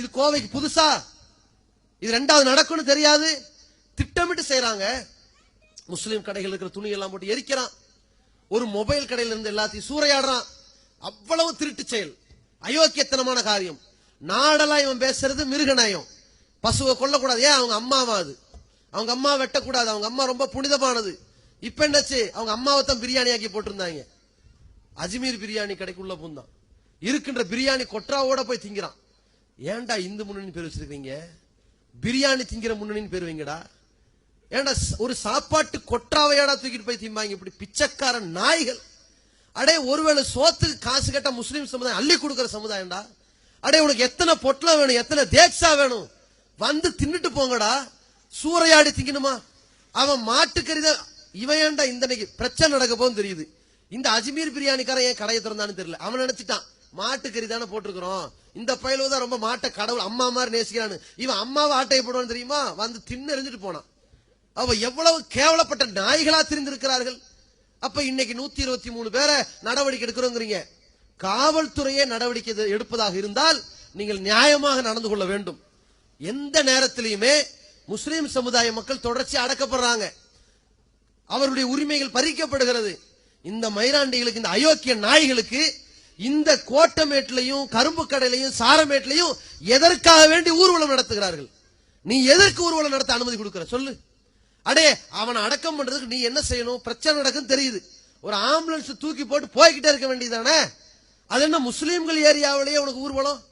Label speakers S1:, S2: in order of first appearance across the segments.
S1: இது கோவைக்கு புதுசா? இது ரெண்டாவது நடக்கும்னு தெரியாது. திட்டமிட்டு செய்யறாங்க முஸ்லீம் கடைகள் இருக்கிற துணி எல்லாம் போட்டு எரிக்கிறான். ஒரு மொபைல் கடையில இருந்து எல்லாத்தையும் சூறையாடுறான். அவ்வளவு திருட்டு செயல். அயோக்கியத்தனமான காரியம். நாடெல்லாம் இவன் பேசுறது மிருகநயம். பசுவை கொல்லக்கூடாது. ஏன்? அவங்க அம்மாவா அது? அவங்க அம்மா வெட்டக்கூடாது. அவங்க அம்மா ரொம்ப புனிதமானது. இப்ப என்னச்சு? அவங்க அம்மாவை தான் பிரியாணி ஆக்கி போட்டிருந்தாங்க. அஜ்மீர் பிரியாணி கடைக்குள்ள பூந்தான் இருக்கின்ற பிரியாணி கொற்றாவோட போய் திங்கிறான். ஏன்டா இந்து முன்னணி பேர் வச்சிருக்கீங்க பிரியாணி திங்கிற முன்னணின்னு பேர் வைங்கடா. ஏன்டா ஒரு சாப்பாட்டு கொட்ராவையாடா தூக்கிட்டு போய் திம்பாங்க? இப்படி பிச்சைக்கார நாய்கள். அடே ஒருவேளை சோத்துக்கு காசு கேட்டா முஸ்லீம் சமுதாயம் அள்ளி கொடுக்குற சமுதாயம்டா. அடே உனக்கு எத்தனை பொட்டலம் வேணும்? எத்தனை தேக்ஸா வேணும்? வந்து தின்னுட்டு போங்கடா. சூறையாடி திங்கணுமா? அவன் மாட்டுக்கறி தான் இவன் ஏன்டா இந்த பிரச்சனை நடக்க போகும் தெரியுது. இந்த அஜ்மீர் பிரியாணிக்காரன் ஏன் கடையை திறந்தான்னு தெரியல. அவன் நினைச்சிட்டான். மாட்டுக்கறி தானே போட்டிருக்கிறோம். இந்த பயலுவ தான் ரொம்ப மாட்டை கடவுள். அம்மா மாதிரி நேசிக்கிறான்னு இவன் அம்மாவை ஆட்டையை போடுவான்னு தெரியுமா? வந்து தின்னு எறிஞ்சிட்டு போனான். அவ எவ்வளவு கேவலப்பட்ட நாய்களா தெரிந்திருக்கிறார்கள். அப்ப இன்னைக்கு நூத்தி இருபத்தி மூணு பேரை நடவடிக்கை எடுக்கிறோங்கிறீங்க. காவல்துறையே நடவடிக்கை எடுப்பதாக இருந்தால் நீங்கள் நியாயமாக நடந்து கொள்ள வேண்டும். எந்த நேரத்திலையுமே முஸ்லிம் சமுதாய மக்கள் தொடர்ச்சி அடக்கப்படுறாங்க. அவருடைய உரிமைகள் பறிக்கப்படுகிறது. இந்த மைராண்டிகளுக்கு இந்த அயோக்கிய நாய்களுக்கு இந்த கோட்டமேட்டிலையும் கரும்பு கடையிலையும் சாரமேட்டிலையும் எதற்காக வேண்டி ஊர்வலம் நடத்துகிறார்கள்? நீ எதற்கு ஊர்வலம் நடத்த அனுமதி கொடுக்கிற? சொல்லு. அடே அவனை அடக்கம் பண்றதுக்கு நீ என்ன செய்யணும்? பிரச்சனை நடக்கும் தெரியுது. ஒரு ஆம்புலன்ஸ் தூக்கி போட்டு போய்கிட்டே இருக்க வேண்டியதானே அது என்ன முஸ்லீம்கள் ஏரியாவிலேயே உனக்கு ஊர்வலம்?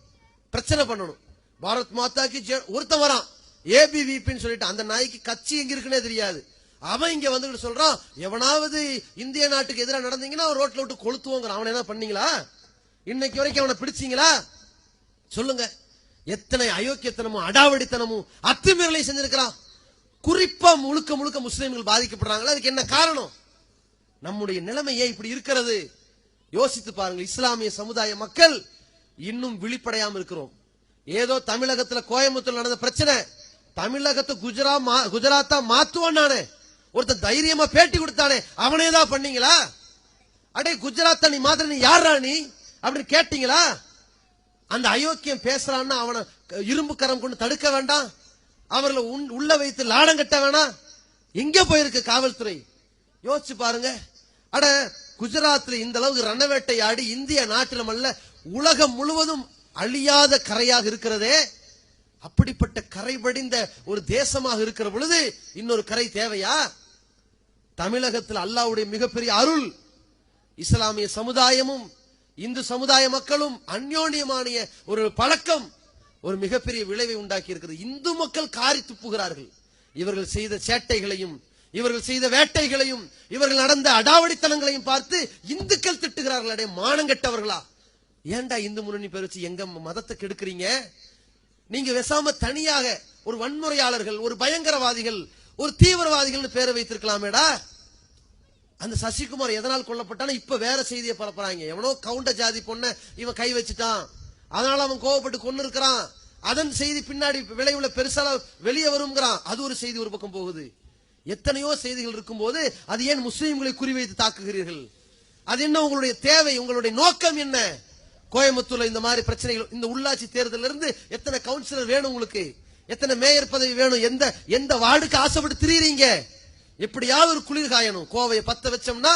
S1: பிரச்சனை பண்ணணும். பாரத் மாதாக்கு ஜெ- ஒருத்தன் வரான். ஏபிவிபின்னு சொல்லிட்டு அந்த நாய்க்கு கட்சி எங்க இருக்குன்னே தெரியாது. அவன் இங்க வந்துகிட்டு சொல்றான் எவனாவது இந்திய நாட்டுக்கு எதிராக நடந்தீங்கன்னா அவன் ரோட்ல விட்டு கொளுத்துவோங்கிறான் அவனை என்ன பண்ணீங்களா? இன்னைக்கு வரைக்கும் அவனை பிடிச்சீங்களா? சொல்லுங்க. எத்தனை அயோக்கியத்தனமும் அடாவடித்தனமும் அத்துமீறலையும் செஞ்சிருக்கிறான். குறிப்பா முழுக்க முழுக்க முஸ்லீம்கள் பாதிக்கப்படுறாங்களா? அதுக்கு என்ன காரணம்? நம்முடைய நிலைமை ஏன் இப்படி இருக்கிறது? யோசித்து பாருங்கள் இஸ்லாமிய சமுதாய மக்கள் இன்னும் விழிப்படையாம இருக்கிறோம். ஏதோ தமிழகத்துல கோயம்புத்தூர் நடந்த பிரச்சனை. தமிழகத்தை குஜரா குஜராத்தா மாத்துவான் நானே. ஒருத்தன் தைரியமா பேட்டி கொடுத்தானே. அவனே தான் பண்ணீங்களா? அடே குஜராத்தா நீ மாதிரி நீ யாரா நீ? அப்படின்னு கேட்டீங்களா? அந்த அயோக்கியம் பேசுறான்னா அவனை இரும்பு கரம் கொண்டு தடுக்க வேண்டாம். அவர்களை உள்ள வைத்து லாடம் கட்ட வேணாம். எங்க போயிருக்கு காவல்துறை? யோசிச்சு பாருங்க. அட குஜராத்ல இந்த அளவுக்கு ரணவேட்டை ஆடி இந்திய நாட்டில அல்ல உலகம் முழுவதும் அழியாத கரையாக இருக்கிறதே. அப்படிப்பட்ட கரை படிந்த ஒரு தேசமாக இருக்கிற பொழுது இன்னொரு கரை தேவையா? தமிழகத்தில் அல்லாவுடைய மிகப்பெரிய அருள் இஸ்லாமிய சமுதாயமும் இந்து சமுதாய மக்களும் அந்யோன்யமான ஒரு பழக்கம் ஒரு மிகப்பெரிய விளைவை உண்டாக்கி இருக்கிறது. இந்து மக்கள் காரி துப்புகிறார்கள். இவர்கள் செய்த சேட்டைகளையும் இவர்கள் செய்த வேட்டைகளையும் இவர்கள் நடந்த அடாவடித்தனங்களையும் பார்த்து இந்துக்கள் திட்டுகிறார்கள். அடைய மானங்கெட்டவர்களா ஏன்டா இந்து முன்னணி பேர் வச்சு எங்க மதத்தை கெடுக்கிறீங்க? நீங்க வெசாம தனியாக ஒரு வன்முறையாளர்கள் ஒரு பயங்கரவாதிகள் ஒரு தீவிரவாதிகள்னு பேரை வைத்திருக்கலாமேடா? அந்த சசிகுமார் எதனால் கொல்லப்பட்டான இப்ப வேற செய்தியை பரப்புறாங்க. எவனோ கவுண்ட ஜாதி பொண்ண இவன் கை வச்சுட்டான். அதனால அவன் கோவப்பட்டு கொண்டு இருக்கிறான் அதன் செய்தி பின்னாடி விளைவுல பெருசால வெளியே வருங்கிறான் அது ஒரு செய்தி ஒரு பக்கம் போகுது. எத்தனையோ செய்திகள் இருக்கும்போது அது ஏன் முஸ்லீம்களை குறிவைத்து தாக்குகிறீர்கள்? அது என்ன உங்களுடைய தேவை? உங்களுடைய நோக்கம் என்ன? கோயம்புத்தூர்ல இந்த மாதிரி பிரச்சனைகள் இந்த உள்ளாட்சி தேர்தல்ல இருந்து எத்தனை கவுன்சிலர் வேணும் உங்களுக்கு? எத்தனை மேயர் பதவி வேணும்? எந்த எந்த வார்டுக்கு ஆசைப்பட்டு திரியிறீங்க? எப்படியாவது ஒரு குளிர் காயணும். கோவையை பத்த வச்சோம்னா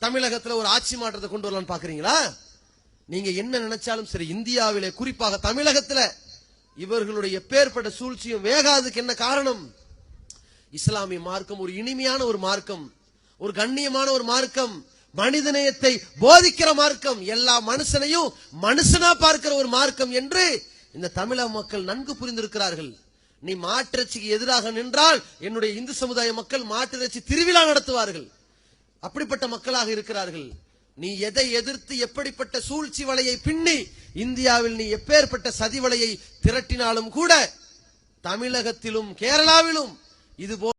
S1: தமிழகத்துல ஒரு ஆட்சி மாற்றத்தை கொண்டு வரலாம்னு பாக்குறீங்களா? நீங்க என்ன நினைச்சாலும் சரி இந்தியாவிலே குறிப்பாக தமிழகத்துல இவர்களுடைய பேர்பட்ட சூழ்ச்சியும் வேகாததுக்கு என்ன காரணம்? இஸ்லாமிய மார்க்கம் ஒரு இனிமையான ஒரு மார்க்கம் ஒரு கண்ணியமான ஒரு மார்க்கம் மனிதநேயத்தை போதிக்கிற மார்க்கம் எல்லா மனுஷனையும் மனுஷனா பார்க்கிற ஒரு மார்க்கம் என்று இந்த தமிழக மக்கள் நன்கு புரிந்திருக்கிறார்கள். நீ மாற்றிறச்சிக்கு எதிராக நின்றால் என்னுடைய இந்து சமுதாய மக்கள் மாற்றிறச்சி திருவிழா நடத்துவார்கள். அப்படிப்பட்ட மக்களாக இருக்கிறார்கள். நீ எதை எதிர்த்து எப்படிப்பட்ட சூழ்ச்சி வலையை பின்னி இந்தியாவில் நீ எப்பேற்பட்ட சதி வலையை திரட்டினாலும் கூட தமிழகத்திலும் கேரளாவிலும் இது